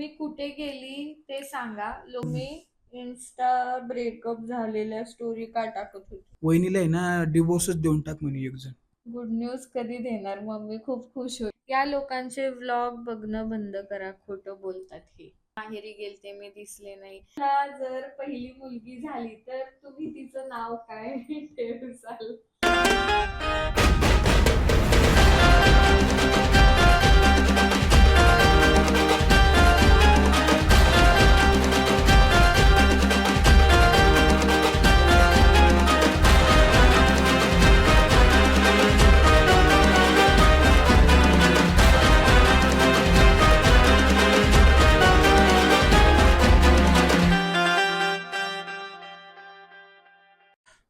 तुम्ही कुठे गेली ते सांगा. लो मी इन्स्टा ब्रेकअप झालेल्या स्टोरी का टाकत होती. वहिनीला आहे ना डिवोर्सच देऊन टाक म्हणे एक जण गुड न्यूज कधी देणार? मम्मी खूप खुश होईल. या लोकांचे व्लॉग बघणं बंद करा. खोटं बोलतात हे. माहेरी गेलते मी दिसले नाही. मला जर पहिली मुलगी झाली तर तुम्ही तिचं नाव काय? ठेवसाल.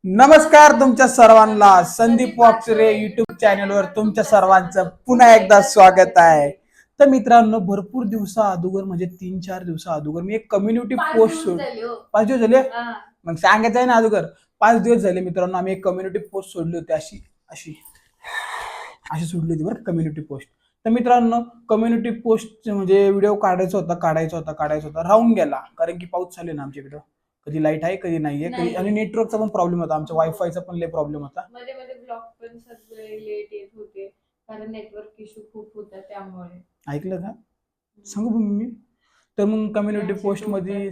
नमस्कार तुमच्या सर्वांना. संदीप वापसरे युट्यूब चॅनलवर तुमच्या सर्वांचं पुन्हा एकदा स्वागत आहे. तर मित्रांनो भरपूर दिवसा अगोदर म्हणजे तीन चार दिवसा अगोदर मी एक कम्युनिटी पोस्ट सोड झाले हो. पाच दिवस झाले. मग सांगायचं आहे ना अगोदर पाच दिवस झाले मित्रांनो आम्ही एक कम्युनिटी पोस्ट सोडली होती. अशी अशी. अशी सोडली होती बरं कम्युनिटी पोस्ट तर मित्रांनो कम्युनिटी पोस्ट म्हणजे व्हिडिओ काढायचा होता काढायचा होता काढायचा होता. राहून गेला कारण की पाऊस चालू आहे ना आमच्या इकडं. कधी लाइट आहे कधी नाहीये. कधी. आणि नेटवर्कचा पण प्रॉब्लेम होता. आमच्या वायफायचा पण लय प्रॉब्लेम होता. मध्ये मध्ये ब्लॉग पण सगळे लेट येत होते. कारण नेटवर्क इश्यू खूप होता त्यामुळे. ऐकलं का? सांगू मी तर मग कम्युनिटी पोस्टमध्ये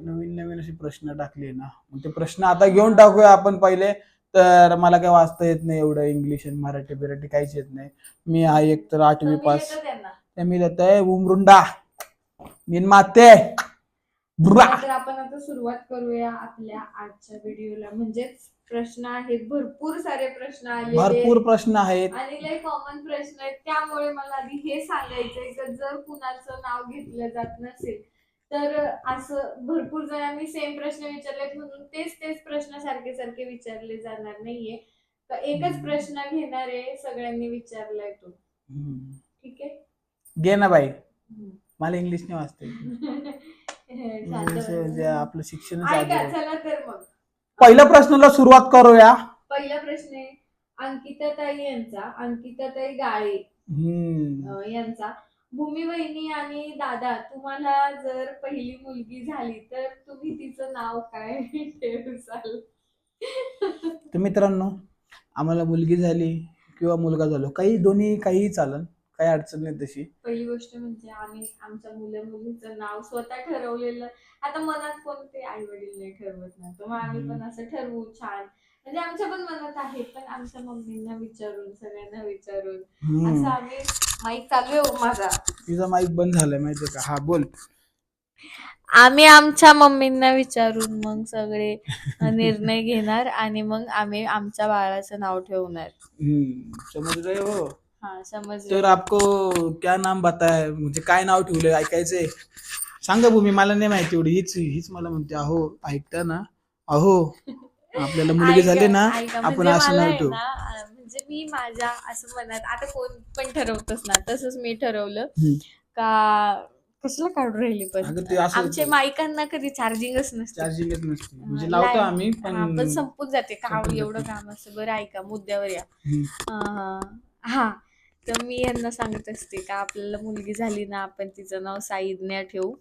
नवीन नवीन असे प्रश्न टाकले ना. मग ते प्रश्न आता घेऊन टाकूया आपण पहिले. तर मला काय वाचता येत नाही एवढं. इंग्लिश आणि मराठी बिराठी काहीच येत नाही. मी हा एक तर आठवी पास. त्या मी देत आहे उमरुंडा माते. बुरा तर आपण आता सुरुवात करूया आपल्या आजच्या व्हिडिओला. म्हणजेच प्रश्न आहेत भरपूर सारे प्रश्न आले भरपूर प्रश्न आहेत. आणि लय कॉमन प्रश्न आहेत. त्यामुळे मला आधी हे सांगायचंय की जर कुणाचं नाव घेतलं जात नसेल तर असं भरपूर जणांनी सेम प्रश्न विचारलेत म्हणून तेच तेच प्रश्न सारखे सारखे विचारले जाणार नाहीये. तर एकच. प्रश्न घेणार आहे सगळ्यांनी विचारलाय तो. ठीक आहे? घे ना बाई. मला इंग्लिश नाही वाचता जे आपलं शिक्षण ऐका चला तर मग. पहिल्या प्रश्नाला सुरुवात करूया. पहिला प्रश्न आहे अंकिता ताई यांचा अंकिता ताई गाळे. हम्म. अं, यांचा. भूमी वहिनी आणि दादा तुम्हाला जर पहिली मुलगी झाली तर तुम्ही तिचं नाव काय ठेवसाल? तर मित्रांनो आम्हाला मुलगी झाली किंवा मुलगा झालो काही दोन्ही काहीही चालन. काही अडचण नाही तशी. पहिली गोष्ट म्हणजे आम्ही आमच्या मुलं मुलीचं नाव स्वतः ठरवलेलं. आता मनात कोणते आई वडील नाही ठरवत ना तर मग आम्ही पण असं ठरवू छान. म्हणजे आमच्या पण मनात आहे पण आमच्या मम्मींना विचारून सगळ्यांना विचारून. असं आम्ही माईक चालू आहे हो माझा. तिचा माईक बंद झालाय माहितीये का? हा बोल. आम्ही आमच्या मम्मींना विचारून मग सगळे निर्णय घेणार आणि मग आम्ही आमच्या बाळाचं नाव ठेवणार. हम्म, रहे हो. हा समज तर आपको क्या नाम बताय? म्हणजे काय नाव ठेवलंय? ऐकायचंय? सांगा भूमी मला नाही माहिती एवढी. हीच हीच मला म्हणते अहो ऐकता ना. अहो आपल्याला मुलगी झाली ना आपण असं नाव ठेवू म्हणजे मी माझ्या असं मनात आता कोण पण ठरवतच ना तसंच मी ठरवलं. हम्म. का कसलं काढून राहिली अगं पण ते असं आमच्या माईकांना कधी चार्जिंगच नसते. चार्जिंगच नसते. म्हणजे लावतो. आम्ही हा, पण पण संपून जाते. काम संपून एवढं जाते. काम असतं. बरं ऐका मुद्द्यावर या. हम्म. हा. तर मी यांना सांगत असते का आपल्याला मुलगी झाली ना आपण तिचं नाव साईदन्या ठेवू.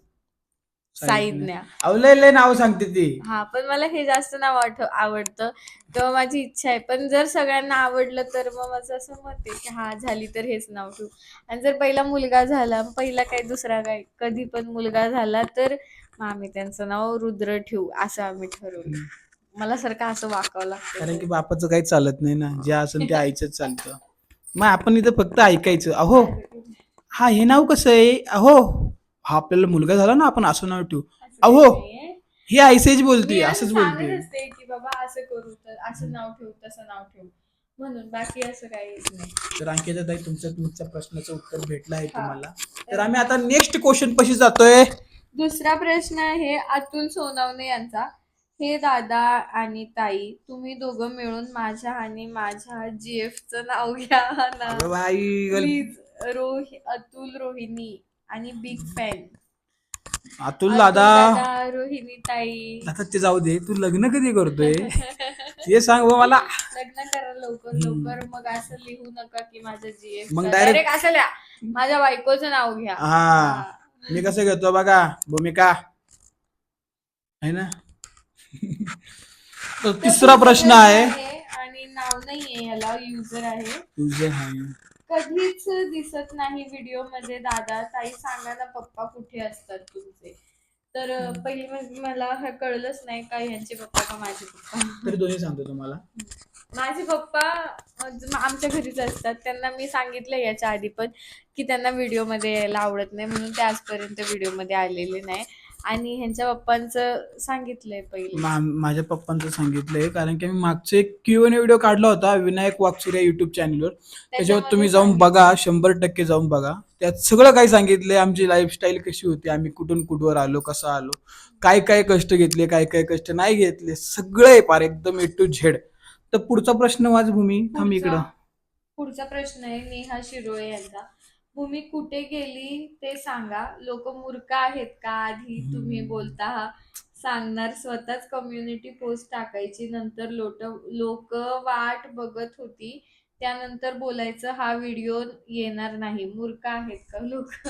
साईदन्या अहो लय लय नाव सांगते ती. हा पण मला हे जास्त नाव आठ आवडतं. तेव्हा माझी इच्छा आहे. पण जर सगळ्यांना आवडलं तर मग माझं असं मत आहे की हा झाली तर हेच नाव ठेवू. आणि जर पहिला मुलगा झाला पहिला काही दुसरा काय कधी पण मुलगा झाला तर मग आम्ही त्यांचं नाव रुद्र ठेवू असं आम्ही ठरवलं. मला सारखं असं वाकावं कारण की लागतं बापाचं काही चालत नाही ना. जे असेल ते आईचंच चालतं. मग आपण इथं फक्त ऐकायचं. अहो हा हे नाव कसं आहे? अहो हा आपल्याला मुलगा झाला ना आपण असं नाव ठेवू. अहो. हे मी बोलते असं असंच बोलते. असते की बाबा असं करू तर असं नाव ठेवू तसं नाव ठेवू. म्हणून बाकी असं काहीच नाही. तर अंकिता ताई तुमच्या तुमच्या प्रश्नाचं उत्तर भेटलं आहे. तुम्हाला. तर आम्ही आता नेक्स्ट क्वेश्चन पशी जातोय. दुसरा प्रश्न आहे अतुल सोनवणे यांचा. हे दादा आणि ताई तुम्ही दोघं मिळून माझ्या आणि माझ्या जीएफ चं नाव घ्या ना. अगं बाई गल- प्लीज रोहि अतुल रोहिणी आणि बिग फॅन. अतुल दादा. रोहिणी ताई. आता ते जाऊ दे तू लग्न कधी करतोय? ते सांग मला. लग्न करा लवकर. लवकर. मग असं लिहू नका की माझं जीएफ मग direct- डायरेक्ट असं लिहा. माझ्या बायकोचं नाव घ्या. हा. मी कसं घेतो बघा भूमिका. आहे ना? तर तिसरा प्रश्न आहे आणि नाव नाहीये याला युजर आहे. तुझे आहे. कधीच दिसत नाही व्हिडिओमध्ये दादा. ताई सांगा ना पप्पा कुठे असतात तुमचे? तर अं, पहिली म्हणजे मला हे कळलंच नाही का ह्यांचे पप्पा का माझे पप्पा? तरी दोन्ही सांगतो तुम्हाला. माझे पप्पा अं, आमच्या घरीच असतात. त्यांना मी सांगितलं याच्या आधी पण की त्यांना व्हिडिओमध्ये यायला आवडत नाही म्हणून ते आजपर्यंत व्हिडिओमध्ये आलेले नाही. आणि ह्यांच्या पप्पांचं सांगितलंय पहिले. मा- माझ्या पप्पांचं सांगितलंय कारण की मी मागचे एक क्यू एन व्हिडिओ काढला होता विनायक वाकचुरे युट्यूब चॅनलवर त्याच्यावर तुम्ही जाऊन. बघा शंभर टक्के जाऊन बघा. त्यात सगळं काही सांगितलंय आमची लाईफस्टाईल कशी होती आम्ही कुठून कुठवर आलो कसं आलो काय काय कष्ट घेतले काय काय कष्ट नाही घेतले सगळं आहे पार एकदम ए टू झेड तर पुढचा प्रश्न वाच भूमी थांब पुढचा- इकडं. पुढचा प्रश्न आहे नेहा शिरोळे यांचा. भूमी कुठे गेली ते सांगा. लोक मूर्ख आहेत का आधी? तुम्ही. बोलता. सांगणार स्वतःच कम्युनिटी पोस्ट टाकायची. नंतर लोट लोक वाट बघत होती. त्यानंतर बोलायचं हा व्हिडिओ येणार नाही. मूर्ख आहेत का लोक?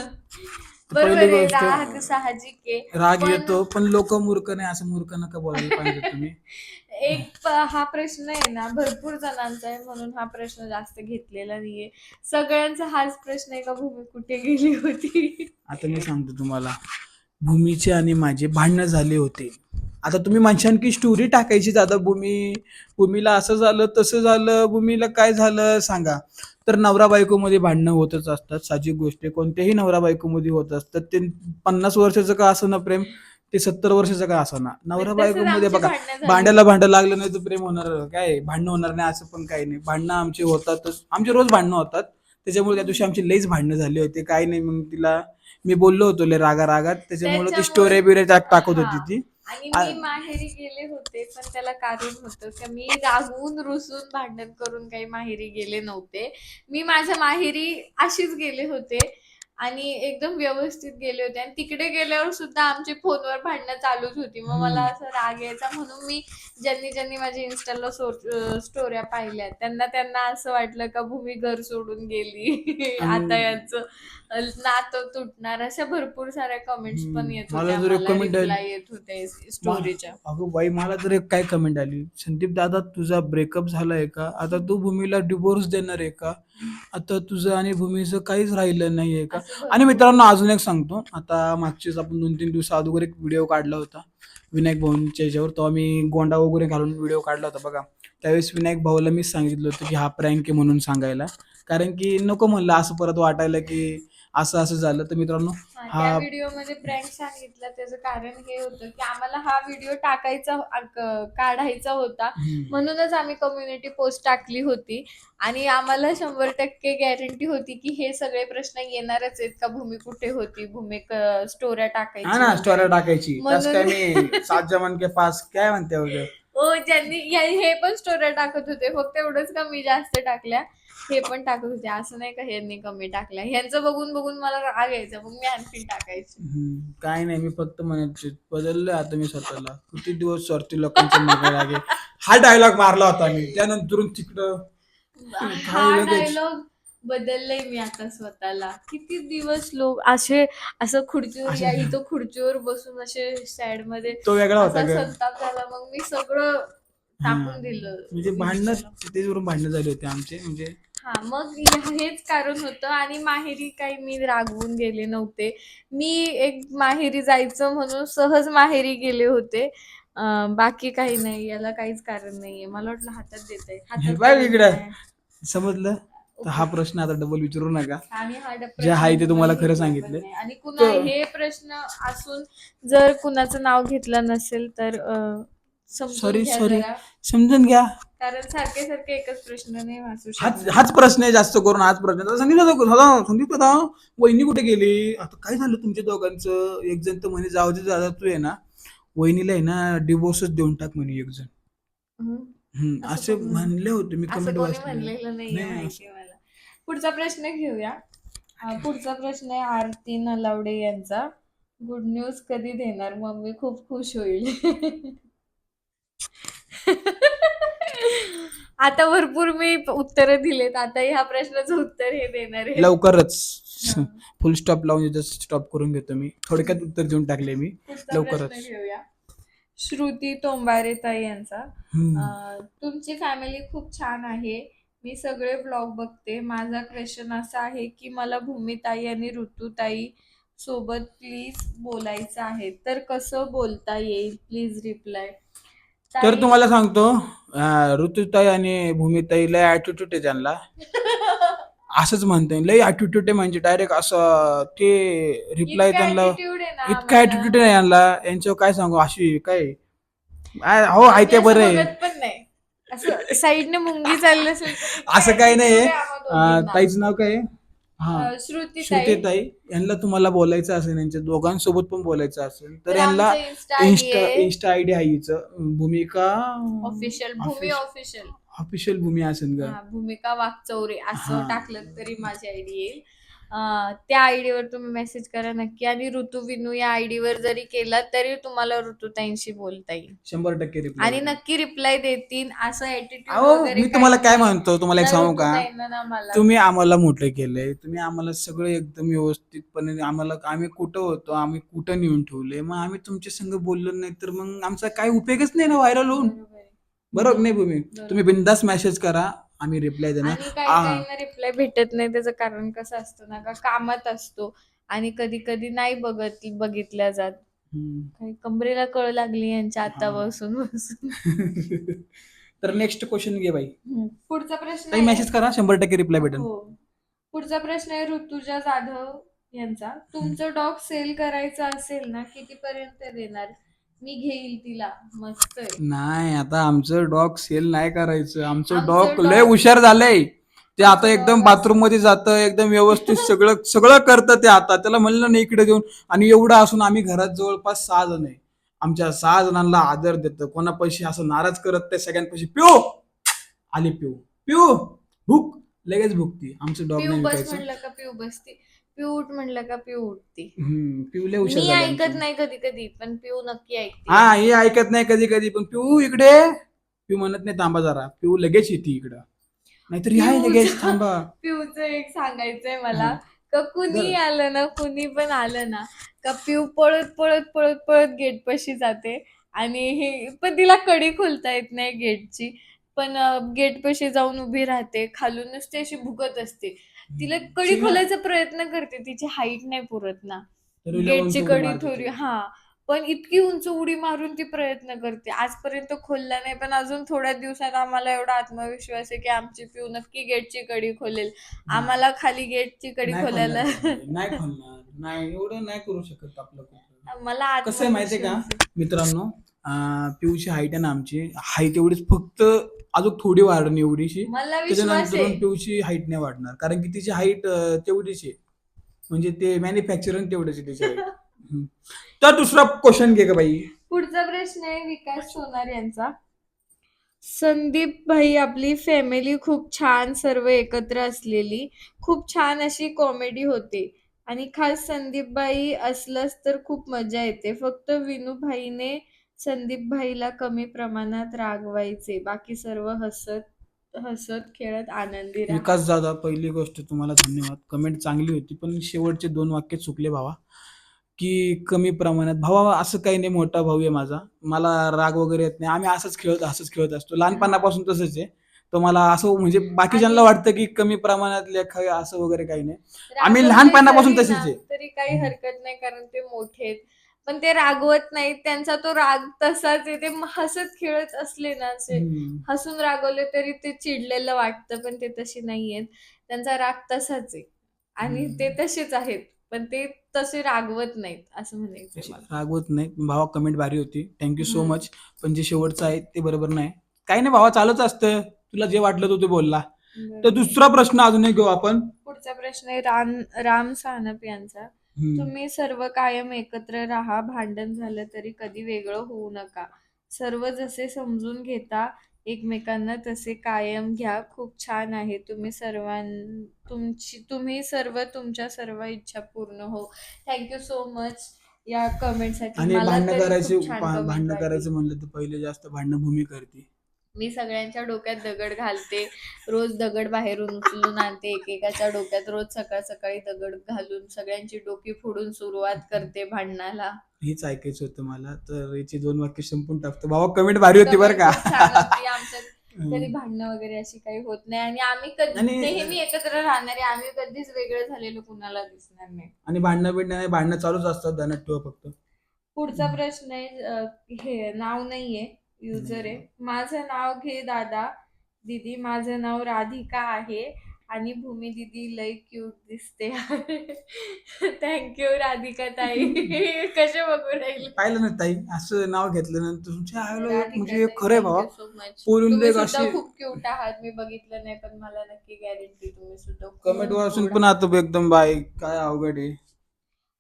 बरोबर पहिली आहे गोष्ट- राग साहजिक आहे. राग पण- येतो पण लोक मूर्ख नाही असं मूर्ख नका बोलायला पाहिजे तुम्ही. एक प- हा प्रश्न आहे ना भरपूर जणांचा आहे म्हणून हा प्रश्न जास्त घेतलेला नाहीये. सगळ्यांचा हाच प्रश्न आहे का भूमी कुठे गेली होती? आता मी सांगतो तुम्हाला. भूमीचे आणि माझे भांडणं झाले होते. आता तुम्ही म्हणशान की स्टोरी टाकायची आता भूमी भूमीला असं झालं तसं झालं भूमीला काय झालं सांगा. तर नवरा बायकोमध्ये भांडणं होतच असतात साहजिक गोष्ट कोणत्याही नवरा बायकोमध्ये होत असतात. ते पन्नास वर्षाचं का असं ना प्रेम ते सत्तर वर्षाचं का असं ना नवरा बायकोमध्ये बघा. भांड्याला भांडं लागलं नाही तर प्रेम होणार काय? भांडणं होणार नाही असं पण काही नाही. भांडणं आमची होतातच आमचे रोज भांडणं होतात. त्याच्यामुळे त्या दिवशी आमची लईच भांडणं झाली होती. काही नाही मग तिला मी बोललो होतो लय रागा रागात त्याच्यामुळे ती स्टोरी बिरे टाकत. होती ती. आणि मी माहेरी गेले होते पण त्याला कारण होतं. की मी रागवून रुसून भांडण करून काही माहेरी गेले नव्हते. मी माझ्या माहेरी अशीच गेले होते. आणि एकदम व्यवस्थित गेले होते. आणि तिकडे गेल्यावर सुद्धा आमची फोनवर भांडणं चालूच होती. मग मला. असं राग यायचा. म्हणून मी ज्यांनी ज्यांनी माझ्या इन्स्टाला स्टोऱ्या पाहिल्या. त्यांना त्यांना असं वाटलं का भूमी घर सोडून गेली. आता यांचं नातं तुटणार. अशा भरपूर साऱ्या कमेंट्स पण. येत मला होत्या. जर एक आली- येत होते स्टोरीच्या अगं बाई मला तर एक काय कमेंट आली? संदीप दादा तुझा ब्रेकअप झालाय का? आता तू भूमीला डिवोर्स देणार आहे का? आता तुझं आणि भूमीचं काहीच राहिलं नाहीये का? आणि मित्रांनो अजून एक सांगतो. आता मागचीच आपण दोन तीन दिवस अगोदर एक व्हिडिओ काढला होता. विनायक भाऊंच्या याच्यावर तो आम्ही गोंडा वगैरे घालून व्हिडिओ काढला होता बघा. त्यावेळेस विनायक भाऊला मीच सांगितलं होतं की हा प्रँक आहे म्हणून सांगायला. कारण की नको म्हणलं असं परत वाटायला की असं असं झालं. तर मित्रांनो हा, व्हिडिओमध्ये प्रँक सांगितलं. त्याचं कारण हे होतं की आम्हाला हा व्हिडिओ टाकायचा काढायचा होता. म्हणूनच आम्ही कम्युनिटी पोस्ट टाकली होती. आणि आम्हाला शंभर टक्के गॅरंटी होती की हे सगळे प्रश्न येणारच आहेत का? भूमी कुठे होती? भूमी स्टोऱ्या टाकायची हा ना स्टोरी टाकायची. म्हणून- सात जमान के पास काय म्हणते हो ज्यांनी या- हे पण स्टोऱ्या टाकत होते. फक्त एवढंच कमी जास्त टाकल्या. हे पण टाकत होते. असं नाही का ह्यांनी कमी टाकल्या. ह्यांचं बघून बघून मला राग यायचा. मग मी आणखी टाकायची. हम्म, काय नाही मी फक्त म्हणायचे बदललोय आता मी स्वतःला. किती दिवस सरती लोकांच्या मागे लागे हा डायलॉग मारला होता मी. त्यानंतर तिकडं हा काय लगेच? डायलॉग बदललंय मी आता स्वतःला. किती दिवस लोक असे असं खुर्चीवर या इथं खुर्चीवर बसून असे सॅडमध्ये तो वेगळा होता असा ग. संताप झाला. मग मी सगळं. टाकून दिलं. म्हणजे भांडणं तिथेवरून भांडणं झाले होते आमचे म्हणजे हा मग हे- हेच कारण होतं आणि माहेरी काही मी रागवून गेले नव्हते. मी एक माहेरी जायचं म्हणून सहज माहेरी गेले होते. अं, बाकी काही नाही याला काहीच कारण नाहीये. मला वाटलं हातात देत हे बघ इकडं. समजलं? तर हा प्रश्न आता डबल विचारू नका हा डब- जे आहे ते तुम्हाला खरं. नाही. आणि कुणा तर- हे प्रश्न असून जर कुणाचं नाव घेतलं नसेल तर अं, समजून Sorry, घ्या sorry. जरा. समजून घ्या कारण सारखे सारखे एकच प्रश्न नाही वाचू हाच शकत हाच प्रश्न आहे जास्त करून हाच प्रश्न. आता संदीप दादा दादा संदीप दादा वहिनी कुठे गेली आता काय झालं तुमच्या दोघांचं एक जण तर म्हणे जाऊ दे दादा तू आहे ना वहिनीला आहे ना डिवोर्सच देऊन टाक म्हणे एक जण हम्म. हम्म, असं असे कोणी- म्हणले होते मी असं कमेंट कोणी वाचले म्हणलेलं नाहीये नाही, पुढचा प्रश्न घेऊया. अं, पुढचा प्रश्न आहे आरती नलावडे यांचा. गुड न्यूज कधी देणार? मम्मी खूप खुश होईल. आता भरपूर मी उत्तर दिलेत. आता ह्या प्रश्नाचं उत्तर हे देणार आहे. लवकरच. फुल स्टॉप लावून इथं स्टॉप करून घेतो मी. थोडक्यात उत्तर देऊन टाकले मी. पुढचा लवकरच. घेऊया. श्रुती तोंबारे ताई यांचा. हम्म. अं, तुमची फॅमिली खूप छान आहे. मी सगळे ब्लॉग बघते. माझा क्वेश्चन असा आहे की मला भूमिताई आणि ऋतुताई सोबत प्लीज बोलायचं आहे. तर कसं बोलता येईल? प्लीज रिप्लाय तर तुम्हाला सांगतो अं, ऋतुताई आणि भूमिताई लय ऍटिट्यूड आहे त्यांना. असंच म्हणते लय ऍटिट्यूड आहे म्हणजे डायरेक्ट असं ते रिप्लाय त्यांना इतका ऍटिट्यूड आहे यांना. यांच्यावर काय सांगू? अशी काय? आ- हो आहे ते बरं आहे. पण नाही. असं साईडने मुंगी चालली असेल असं काही दोघींना. ताईचं नाव काय आहे? हा. श्रुती श्रुती ताई. यांना तुम्हाला बोलायचं असेल यांच्या दोघांसोबत पण बोलायचं असेल तर यांना इन्स्टा इन्स्टा इन्स्टा आयडी आहे हिचं. Bhumika official Bhumi official official Bhumi असेल का भूमिका वागचौरे असं. टाकलं तरी माझी आयडी येईल. अं, त्या आयडीवर तुम्ही मेसेज करा नक्की. आणि ऋतू विनू या आयडीवर जरी केला तरी तुम्हाला ऋतुताईंशी बोलता येईल. शंभर टक्के reply आणि. नक्की रिप्लाय देतील. असं अहो मी तुम्हाला काय म्हणतो तुम्हाला एक सांगू का? तुम्ही तुम्ही आम्हाला मोठे केलंय तुम्ही आम्हाला सगळं एकदम व्यवस्थितपणे आम्हाला आम्ही कुठं होतो आम्ही कुठं नेऊन ठेवले मग आम्ही तुमच्या संग बोललो नाही तर मग आमचा काय उपयोगच नाही ना व्हायरल होऊन. बरोबर नाही भूमी? बरोबर. तुम्ही बिंदास मेसेज करा. आम्ही रिप्लाय देणार आणि काही. काहींना रिप्लाय भेटत नाही त्याचं कारण कसं असतं ना का कामात असतो आणि कधी कधी नाही बघत बघितल्या जात हम्म. काही कमरेला कळ लागली यांच्या आता हा. बसून बसून तर नेक्स्ट क्वेश्चन घे बाई. पुढचा प्रश्न काही आहे- मेसेज करा शंभर टक्के रिप्लाय भेटेल हो. पुढचा प्रश्न आहे ऋतुजा जाधव यांचा तुमचं डॉग सेल करायचं असेल ना कितीपर्यंत देणार मी घेईल तिला. मस्त आहे. नाही आता आमचं डॉग सेल नाही करायचं. आमचं आमचं डॉग dog- लय हुशार झालंय. ते आता एकदम बाथरूममध्ये जातं एकदम व्यवस्थित सगळं सगळं करतं ते आता. त्याला म्हणलं नाही इकडे देऊन. आणि एवढं असून आम्ही घरात जवळपास सहा जण आहे. आमच्या सहा जणांना आदर देतं. कोणापाशी असं नाराज करत ते सगळ्यांपाशी पिऊ. आली पिऊ. पिऊ. भूक. लगेच भुकती आमचं डॉग पिऊ नाही बस विकायचं. म्हणलं का पिऊ बसते उठ म्हणलं का पिऊ उठते हम्म, मी झाली ऐकत आमची. नाही कधी कधी पण पिऊ नक्की ऐकते. हा हे ऐकत नाही कधी कधी पण पिऊ इकडे. पिऊ म्हणत नाही थांबा जरा. पिऊ लगेच येते इकडं. नाहीतर हाय लगेच. थांबा. पिऊचं एक सांगायचंय मला हा. का कुणी बरं. आलं ना कुणी पण आलं ना का पिऊ पळत पळत पळत पळत गेट पाशी जाते. आणि हे पण तिला कडी खोलता येत नाही गेटची पण गेट पाशी जाऊन उभी राहते. खालून नुसती अशी भुकत असते. तिला कडी. खोलायचा प्रयत्न करते तिची हाईट नाही पुरत ना. गेटची कडी थोडी. हा. पण इतकी उंच उडी मारून ती प्रयत्न करते. आजपर्यंत खोलला नाही पण अजून थोड्या दिवसात आम्हाला एवढा आत्मविश्वास आहे की आमची पिऊ नक्की गेटची कडी खोलेल. आम्हाला खाली गेटची कडी खोलायला नाही खोलणार. नाही एवढं नाही करू शकत आपलं. मला कसं माहितीये का. मित्रांनो पिऊची हाईट आहे ना आमची. हाईट एवढीच फक्त अजून थोडी वाढणी एवढीशी. मला विश्वास त्याच्यानंतर आहे. पिऊची हाईट नाही वाढणार. कारण की तिची हाईट तेवढीच आहे. म्हणजे ते मॅन्युफॅक्चरिंग तेवढीच आहे तिची तर दुसरा क्वेश्चन घे का बाई. पुढचा प्रश्न आहे विकास सोनार यांचा. संदीप भाई आपली फॅमिली खूप छान सर्व एकत्र असलेली. खूप छान अशी कॉमेडी होते. आणि खास संदीप भाई असलंच तर खूप मजा येते. फक्त विनू भाईने संदीप भाईला कमी प्रमाणात रागवायचे. बाकी सर्व हसत हसत खेळत आनंदी राहा. विकास दादा पहिली गोष्ट तुम्हाला धन्यवाद. कमेंट चांगली होती पण शेवटचे दोन वाक्य चुकले भावा. की कमी प्रमाणात भावा असं काही नाही मोठा भाऊ आहे माझा. मला राग वगैरे येत नाही. आम्ही असंच खेळत असंच खेळत असतो. लहानपणापासून तसंच आहे. तर मला असं म्हणजे बाकीच्यांना वाटतं की कमी प्रमाणात लेख आहे असं वगैरे काही नाही. आम्ही लहानपणापासून तसेच आहे. तरी काही हरकत नाही कारण ते मोठे आहेत. पण ते रागवत नाहीत. त्यांचा तो राग तसाच आहे. ते हसत खेळत असले ना असे. हम्म. हसून रागवले तरी ते चिडलेलं वाटतं पण ते तशी नाहीयेत. त्यांचा राग तसाच आहे. आणि हम्म. ते तसेच आहेत. पण ते तसे रागवत नाहीत असं म्हणायचं मला. रागवत नाही भावा कमेंट भारी होती. थँक्यू सो हम्म. मच पण जे शेवटचं आहे ते बरोबर नाही. काही नाही भावा चालूच असतं. तुला जे वाटलं तो ते बोलला. तर. दुसरा प्रश्न अजूनही घेऊ आपण. पुढचा प्रश्न आहे राम राम सानप यांचा. हम्म. तुम्ही सर्व कायम एकत्र राहा भांडण झालं तरी कधी वेगळं होऊ नका. सर्व जसे समजून घेता एकमेकांना तसे कायम घ्या. खूप छान आहे तुम्ही सर्वां तुमची तुम्ही सर्व तुमच्या सर्व इच्छा पूर्ण हो. थँक्यू सो मच या कमेंटसाठी आणि मला भांडणं तरी करायचे खूप छान भा- comment भांडणं वाटली. करायचं म्हणलं तर पहिले जास्त भांडणं भूमी करते. मी सगळ्यांच्या डोक्यात दगड घालते. रोज दगड बाहेरून उचलून आणते. एकेकाच्या डोक्यात रोज सकाळ सकाळी दगड घालून सगळ्यांची डोकी फोडून सुरुवात करते भांडणाला. हेच ऐकायचं होतं मला. तर याची दोन वाक्य संपून टाकतो. भावा कमेंट भारी होती बरं का. आमच्यात कधी भांडणं वगैरे अशी काही होत नाही. आणि आम्ही कधी आणि- नेहमी एकत्र राहणारे. आम्ही कधीच वेगळं झालेलो कुणाला दिसणार नाही. आणि भांडणं बिंडणं नाही भांडणं चालूच असतात ठेवा फक्त. पुढचा प्रश्न आहे अं, हे नाव नाहीये. युजर आहे. माझं नाव घे दादा. दीदी माझं नाव राधिका आहे. आणि भूमी दीदी लय क्यूट दिसते. थँक्यू राधिका ताई. कसे बघू राहील? पाहिलं ना ताई? असं नाव घेतल्यानंतर तुमच्या आईला म्हणजे खरं बाबा. बोलून खूप क्यूट आहात. मी बघितलं नाही पण मला नक्की गॅरंटी तुम्ही सुद्धा कमेंट वाचून पण आता एकदम बाय काय अवघड आहे.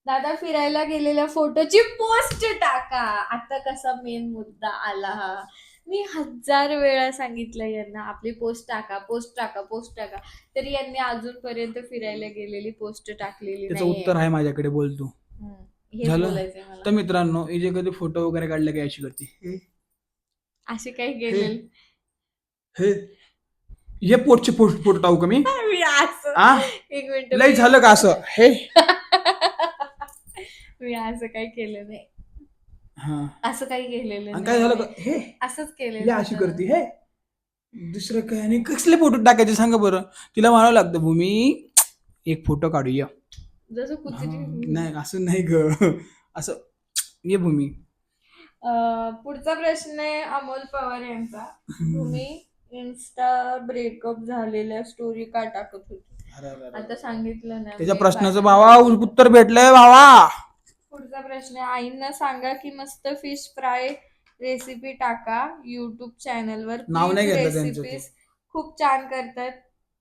दादा फिरायला गेलेल्या फोटोची पोस्ट टाका. आता कसा मेन मुद्दा आला हा. मी हजार वेळा सांगितलं यांना आपली पोस्ट टाका पोस्ट टाका पोस्ट टाका. तरी यांनी अजूनपर्यंत फिरायला गेलेली पोस्ट टाकलेली त्याचं नाहीये. उत्तर आहे माझ्याकडे बोल तू. हम्म. हे झालं? बोलायचंय मला. तर मित्रांनो ही जे कधी फोटो वगैरे काढले काय अशी करते हे? असे काही गेलेले. हे? हे पोटचे फोटो फोटो टाकू का मी? मी असं आ? एक मिनिट लय झालं का असं? हे? मी असं काही केलं नाही. हा. असं काही केलेलं आणि काय झालं नाही. हे. असंच केलेलं अशी होतं. करते हे. दुसरं काय? आणि कसले फोटो टाकायचे सांगा बरं. तिला म्हणावं लागतं भूमी एक फोटो काढूया. जसं हा, कुत्री नाही असं नाही ग. असं. ये भूमी. अं, पुढचा प्रश्न आहे अमोल पवार यांचा. तुम्ही इन्स्टा ब्रेकअप झालेल्या स्टोरी का टाकत होती? अरे, अरे, अरे. आता सांगितलं ना त्याच्या मी प्रश्नाचं भावा उत्तर भेटलंय भावा. पुढचा प्रश्न आहे. आईंना सांगा की मस्त फिश फ्राय रेसिपी टाका युट्यूब चॅनलवर नाव नाही घेतलं त्यांचं ते. रेसिपीज खूप छान करतात.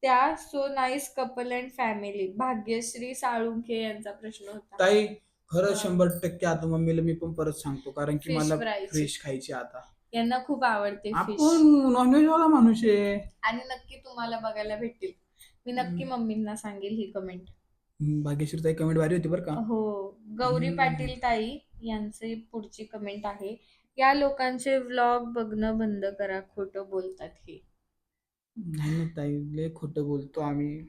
त्या so nice couple and family Bhagyashree Salunkhe यांचा प्रश्न होता. ताई खरं हा. शंभर टक्के आता मम्मीला मी पण परत सांगतो. कारण की Fish मला fry ची. फिश खायची आता. यांना खूप आवडते फिश आपण नॉनव्हेज वाला माणूस आहे. आणि नक्की तुम्हाला बघायला भेटतील. मी नक्की हम्म. मम्मींना सांगेल ही कमेंट हम्म, भाग्यश्री ताई कमेंट भारी होती बरं का? हो. गौरी हम्म. पाटील ताई यांचे पुढची कमेंट आहे. या लोकांचे व्लॉग बघणं बंद करा खोटं बोलतात हे. नाही ना ताई लय खोटं बोलतो आम्ही.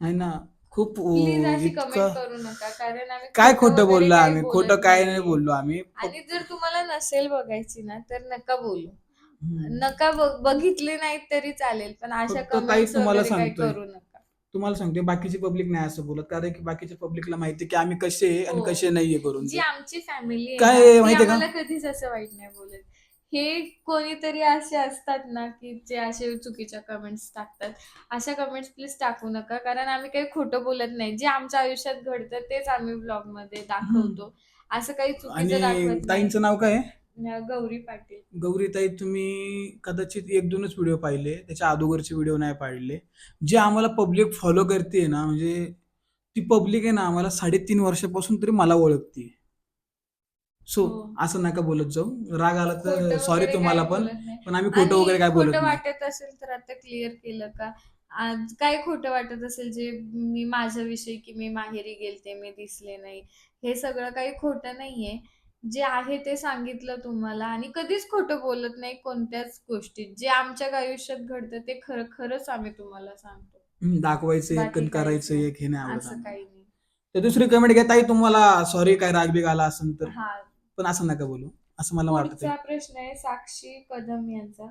नाही ना खूप ओ, प्लीज अशी कमेंट इतकं करू नका कारण आम्ही काय खोटं खोटं वगैरे बोललो काही आम्ही? बोलत खोटं काय नाहीये. नाही बोललो आम्ही. आणि जर तुम्हाला नसेल बघायची ना तर नका बोलू. हम्म. नका बघ- बघितली नाहीत तरी चालेल पण अशा फक्त ताई कमेंट्स तुम्हाला वगैरे काही सांगतोय. करू नका. तुम्हाला सांगतो बाकीची पब्लिक नाही असं बोलत. कारण की बाकीच्या पब्लिकला माहिती की आम्ही कसे आहे आणि हो. कसे नाहीये करून. जी आमची फॅमिली काय आहे माहितीये का? आम्हाला कधीच असं वाईट नाही बोलत. हे कोणीतरी असे असतात ना की जे असे चुकीच्या कमेंट्स टाकतात. अशा कमेंट्स प्लीज टाकू नका. कारण आम्ही काही खोटं बोलत नाही. जे आमच्या आयुष्यात घडतं तेच आम्ही ब्लॉगमध्ये दाखवतो. असं काही चुकीचं आणि दाखवत नाही. ताईंचं नाव काय आहे? गौरी पाटील. गौरीताई तुम्ही कदाचित एक दोनच व्हिडिओ पाहिले. त्याच्या अगोदरचे व्हिडिओ नाही पाहिले. जे आम्हाला पब्लिक फॉलो करते ना म्हणजे ती पब्लिक आहे ना आम्हाला साडेतीन वर्षापासून तरी मला ओळखते सो हो. असं नका बोलत जाऊ. राग आला तर खोटं सॉरी वगैरे तुम्हाला पण बोलत नाही. पण आम्ही खोटं वगैरे काय बोलत खोटं नाही. वाटत असेल तर आता क्लिअर केलं का? आज काय खोटं वाटत असेल जे मी माझ्याविषयी की मी माहेरी गेलते मी दिसले नाही हे सगळं काही खोटं नाहीये. जे आहे ते सांगितलं तुम्हाला. आणि कधीच खोटं बोलत नाही कोणत्याच गोष्टीत. जे आमच्या आयुष्यात घडतं ते खरं खरंच आम्ही तुम्हाला सांगतो. दाखवायचं एक बाकी आणि काहीच करायचं नाही. एक हे नाही आवडत असं आम्हाला. काही नाही. तर दुसरी कमेंट घ्या ताई तुम्हाला सॉरी काय राग बिग आला असेल तर. हा. पण असं नका बोलू. असं मला वाटतं पुढचा प्रश्न आहे साक्षी कदम यांचा.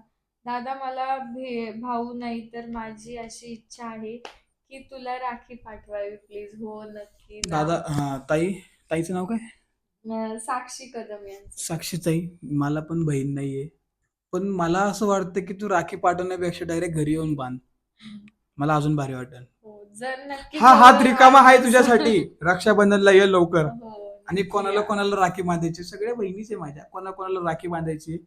दादा मला भे- भाऊ नाही तर माझी अशी इच्छा आहे की तुला राखी पाठवावी प्लीज हो नक्की. दादा हा ताई ताईचं नाव काय? अं, साक्षी कदम यांचं. साक्षीताई मला पण बहीण नाहीये. पण मला असं वाटतं की तू राखी पाठवण्यापेक्षा डायरेक्ट घरी येऊन बांध. मला अजून भारी वाटेल. हो जर नक्की हा हात रिकामा आहे वाटत तुझ्यासाठी. रक्षाबंधनला ये लवकर. हो, आणि कोणाला. कोणाला राखी बांधायची सगळ्या बहिणीचे माझ्या. कोणा कोणाला राखी बांधायची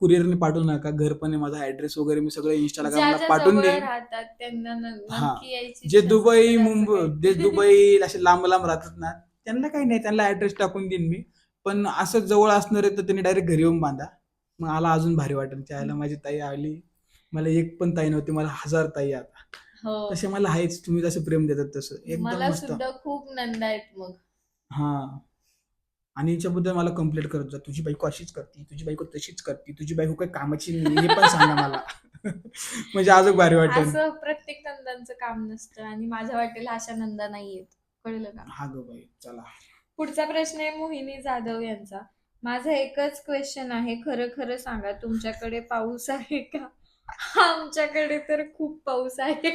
कुरिअरने पाठवू नका घर पण आहे माझा ऍड्रेस वगैरे मी सगळं ज्या इंस्टाग्रामला ज्या पाठवून जवळ देईन. राहतात त्यांना न- हा. नक्की यायची जे इच्छा दुबई असेल तर असं मुंबई काही- जे दुबई असे लांब लांब राहतात ना त्यांना काही नाही त्यांना ऍड्रेस टाकून देईन मी. पण असं जवळ असणार आहे तर त्यांनी डायरेक्ट घरी येऊन बांधा. मग मला अजून भारी वाटेल. त्याला माझी ताई आली. मला एक पण ताई नव्हती मला हजार ताई आता हो. तसे मला आहेच. तुम्ही जसं प्रेम देतात तसं. एकदम मला मस्त. सुद्धा खूप नंद आहेत मग. हा. आणि हिच्याबद्दल मला कंप्लेंट करत जा. तुझी बायको अशीच करते. तुझी बायको तशीच करते. तुझी बायको काही कामाची नाही. हे पण सांगा मला. म्हणजे अजून भारी वाटेल. प्रत्येक नंदांचं काम नसतं. आणि माझ्या वाटेल अशा नंदा नाहीयेत. कळलं का? हा ग बाई चला. पुढचा प्रश्न आहे मोहिनी जाधव यांचा. माझा एकच क्वेश्चन आहे खरं खरं सांगा तुमच्याकडे पाऊस आहे का? आमच्याकडे तर खूप पाऊस आहे.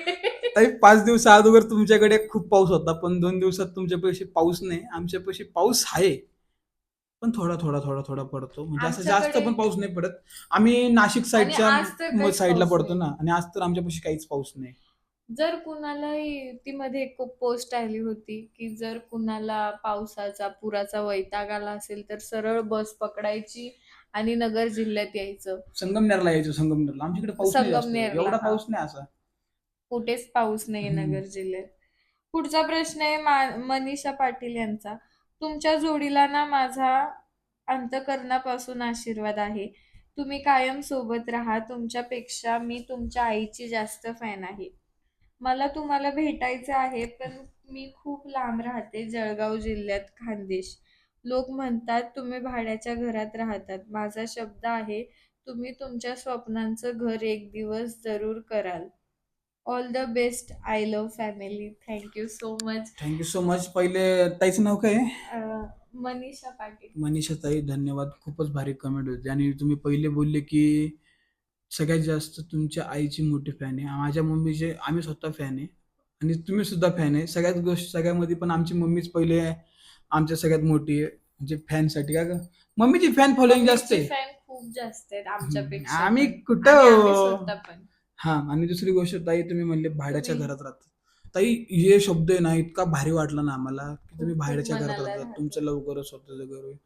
ताई पाच दिवस अगोदर तुमच्याकडे खूप पाऊस होता पण दोन दिवसात तुमच्यापाशी पाऊस नाही आमच्यापाशी पाऊस आहे. पण थोडा थोडा थोडा थोडा पडतो. म्हणजे असं जास्त आमच्याकडे- पण पाऊस नाही पडत. आम्ही नाशिक आज तर साईडच्या काहीच साईडला पाऊस पडतो. ना आणि आज तर आमच्यापाशी काहीच पाऊस नाही. जर कुणालाही ती मध्ये एक पोस्ट आली होती की जर कुणाला पावसाचा पुराचा वैताग आला असेल तर सरळ बस पकडायची आणि नगर जिल्ह्यात यायचं. संगमनेरला यायचो संगमनेरला. आमच्याकडे पाऊस नाही जास्त. संगमनेरला, एवढा. पाऊस नाही असा. कुठेच पाऊस नाही हम्म. नगर जिल्ह्यात. पुढचा प्रश्न आहे मा- मनीषा पाटील यांचा. तुमच्या जोडीला ना माझा अंतकरणापासून आशीर्वाद आहे. तुम्ही कायम सोबत राहा. तुमच्यापेक्षा मी तुमच्या आईची जास्त फॅन आहे. मला तुम्हाला भेटायचं आहे पण मी खूप लांब राहते जळगाव जिल्ह्यात खानदेश. लोक म्हणतात तुम्ही भाड्याच्या घरात राहतात. माझा शब्द आहे तुम्ही तुमच्या स्वप्नांचं घर एक दिवस जरूर कराल. All the best I love family thank you so much thank you so much पहिले ताईचं नाव काय आहे? मनीषा पाटील. मनीषा ताई धन्यवाद. खूपच भारी कमेंट होते. आणि तुम्ही पहिले बोलले की सगळ्यात जास्त तुमच्या आईची मोठी फॅन आहे. माझ्या मम्मीचे आम्ही स्वतः फॅन आहे. आणि तुम्ही सुद्धा फॅन आहे. सगळ्यात गोष्ट सगळ्यामध्ये पण आमची मम्मीच पहिले आमच्या सगळ्यात मोठी आहे. म्हणजे फॅनसाठी का ग मम्मीची फॅन फॉलोईंग जास्त आहे. फॅन खूप जास्त आहेत आमच्यापेक्षा. आम्ही पण. कुठं? आणि आम्ही स्वतः पण. हा. आणि दुसरी गोष्ट ताई तुम्ही म्हणले भाड्याच्या तुम्ही- घरात राहता ताई हे शब्द आहे ना इतका भारी वाटला ना आम्हाला की तुम्ही खूप भाड्याच्या घरात मनाला राहता राहतं. तुमचं लवकरच स्वतःचं घर होईल.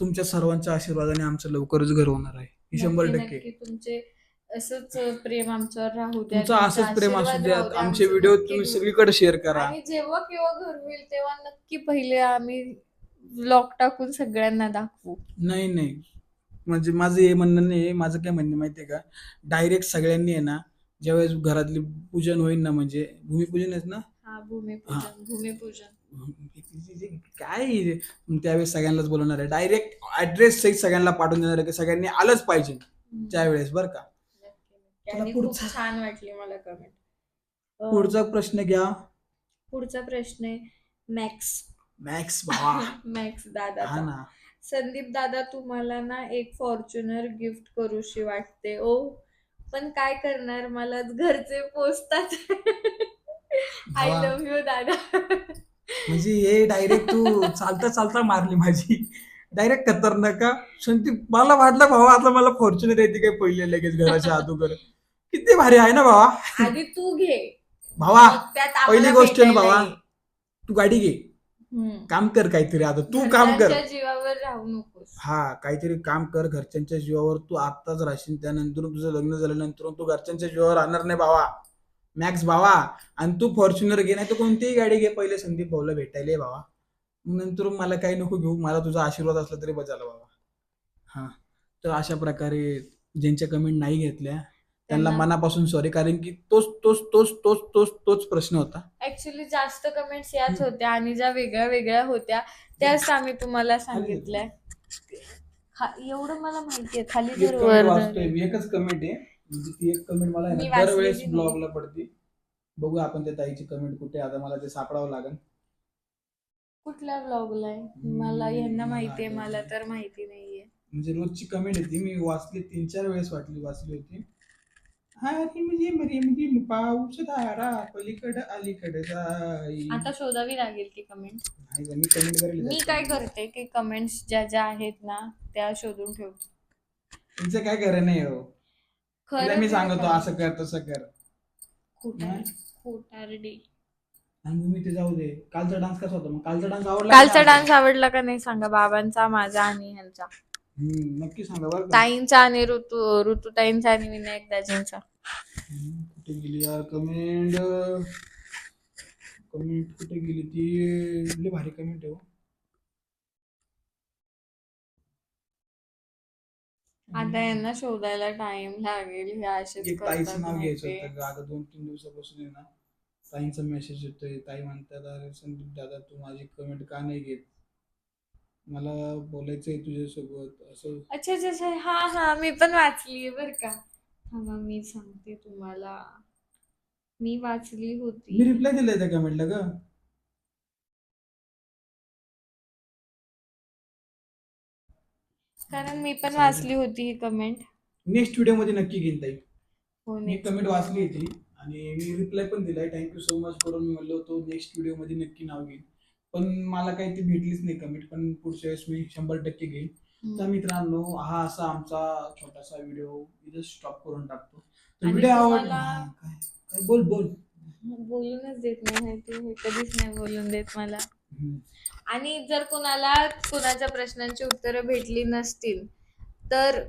तुमच्या सर्वांच्या आशीर्वादाने आमचं लवकरच घर होणार आहे. हे शंभर नक्की- टक्के नक्की. तुमचे असंच प्रेम आमच्यावर राहू द्या तुमचं असंच प्रेम असू द्या. राहू द्या, आमचे आमचं व्हिडिओ नक्की तुम्ही सगळीकडे शेअर करा. आणि जेव्हा केव्हा घर होईल तेव्हा नक्की पहिले आम्ही ब्लॉग टाकून सगळ्यांना दाखवू. नाही नाही. म्हणजे माझं हे म्हणणं नाही माझं काय म्हणणं माहितीये का? डायरेक्ट सगळ्यांनी आहे ना ज्यावेळेस घरातली पूजन होईल ना म्हणजे भूमिपूजन आहेत ना? हा भूमिपूजन भूमिपूजन. काय हे? त्यावेळेस सगळ्यांनाच बोलवणार आहे. डायरेक्ट ऍड्रेस सहित सगळ्यांना पाठवून देणार आहे की सगळ्यांनी आलंच पाहिजे. त्यावेळेस बरं का? खूप पुढचा. छान वाटली मला कमेंट पुढचा प्रश्न घ्या. पुढचा प्रश्न आहे मॅक्स. मॅक्स भावा. मॅक्स हा दादा ना. संदीप दादा तुम्हाला ना एक फॉर्च्युनर गिफ्ट करूशी वाटते ओ. पण काय करणार? मला घरचे पोचतात आय. लव्ह यू दादा. म्हणजे हे डायरेक्ट तू चालता चालता मारली माझी. डायरेक्ट खतरनाक का संदीप मला वाटलं भावा आता मला फॉर्च्युनर येते काय पहिले लगेच घराच्या अगोदर. किती भारी आहे ना भावा. आधी तू घे. भावा मग त्यात आम्हाला पहिली गोष्ट आहे ना भेटायला भावा ये. तू गाडी घे. हम्म. काम कर काहीतरी आता. तू काम कर. घरच्यांच्या जीवावर राहू नकोस. हा काहीतरी काम कर. घरच्यांच्या जीवावर तू आत्ताच राहशील. त्यानंतर तुझं लग्न झाल्यानंतर तू घरच्यांच्या जीवावर राहणार नाही भावा. मॅक्स भावा आणि तू फॉर्च्युनर घे नाही तर कोणतीही गाडी घे. पहिले संदीप भाऊला भेटायला ये भावा. मग नंतर मला काही नको घेऊ. मला तुझा आशीर्वाद असला तरी बचाला बाबा हा. तर अशा प्रकारे ज्यांच्या कमेंट नाही घेतल्या त्यांना मनापासून सॉरी कारण की तोच तोच तोच तोच तोच तोच प्रश्न होता. ऍक्च्युली जास्त कमेंट्स याच होत्या आणि ज्या वेगळ्या वेगळ्या होत्या त्याच आम्ही तुम्हाला सांगितलंय. खा- एवढं मला माहितीये खाली एक जर comment वर वाचतोय एकच कमेंट आहे. म्हणजे ती एक कमेंट मला आहे मी ना दरवेळेस वाचलेली नाही. ब्लॉगला पडते. बघू आपण त्या ताईची कमेंट कुठे आहे. आता मला ते सापडावं लागेल. कुठल्या ब्लॉगला आहे? मला यांना माहितीये मला तर माहिती नाहीये. म्हणजे रोजची कमेंट येते मी वाचली तीन चार वेळेस वाटली वाचली होती. म्हणजे मरी म्हणजे पाऊस धारा पलीकडे अलीकडे जाई. आता शोधावी लागेल ती कमेंट नाही गं, मी कमेंट करेल मी काय करते की कमेंट्स ज्या ज्या आहेत ना त्या शोधून ठेवते. तुमचं काय खरं नाही हो. तुला खरं मी सांगतो. असं कर तसं कर. खोटार खोटारडी. आणि तुम्ही ते जाऊ दे. कालचा डान्स कसा होता मग? कालचा डान्स आवडला कालचा का? डान्स आवडला का नाही सांगा बाबांचा माझा आणि ह्यांचा. हम्म, नक्की सांगा बरं का. ताईंचा आणि ऋतू ऋतुताईंचा आणि विनायक दाजींचा हम्म, कुठे गेली यार कमेंट कमेंट कुठे गेली ती लय भारी कमेंट आहे हो. आता यांना शोधायला टाइम लागेल हे असेच एक ताईचं नाव घ्यायचं. होतं. आता दोन तीन दिवसापासून आहे ना ताईंचा मेसेज येतोय ताई म्हणतात अरे संदीप दादा तू माझी कमेंट का नाही घेत मला बोलायचंय तुझ्यासोबत असं. अच्छा अच्छा अच्छा. हा हा मी पण वाचली बर का. थांबा मी सांगते तुम्हाला. मी वाचली मी होती रिप्लाय दिलाय त्या कमेंटला ग. कारण मी पण वाचली होती ही कमेंट नेक्स्ट व्हिडिओमध्ये नक्की घेईन ताई. हो मी कमेंट वाचली होती आणि मी रिप्लाय पण दिलाय. थँक्यू सो मच करून मी म्हणलो होतो नेक्स्ट व्हिडिओमध्ये नक्की नाव घेईन. पण मला काही ती भेटलीच नाही कमेंट पण पुढच्या वेळेस मी शंभर टक्के घेईन. तर मित्रांनो हा असा आमचा छोटासा व्हिडिओ इथं स्टॉप करून टाकतो. तर आणि व्हिडिओ आवड तुम्हाला- हा, काय? काय? बोल बोल. बोलूनच देत नाही माहिती. हे कधीच नाही बोलून देत मला. हम्म. आणि जर कुणाला कुणाच्या प्रश्नांची उत्तरं भेटली नसतील तर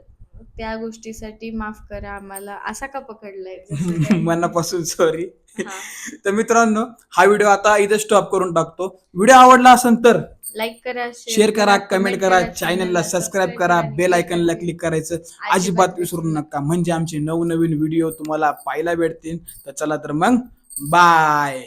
त्या गोष्टीसाठी माफ करा आम्हाला. असा का पकडलाय? मनापासून सॉरी. तर मित्रांनो हा व्हिडिओ आता इथं स्टॉप करून टाकतो. व्हिडिओ आवडला असेल तर लाईक करा शेअर करा कमेंट करा चॅनलला ला सबस्क्राईब करा बेल आयकनला क्लिक करायचं. अजिबात विसरू नका. म्हणजे आमचे नवनवीन व्हिडिओ तुम्हाला पाहायला भेटतील. तर चला तर मग बाय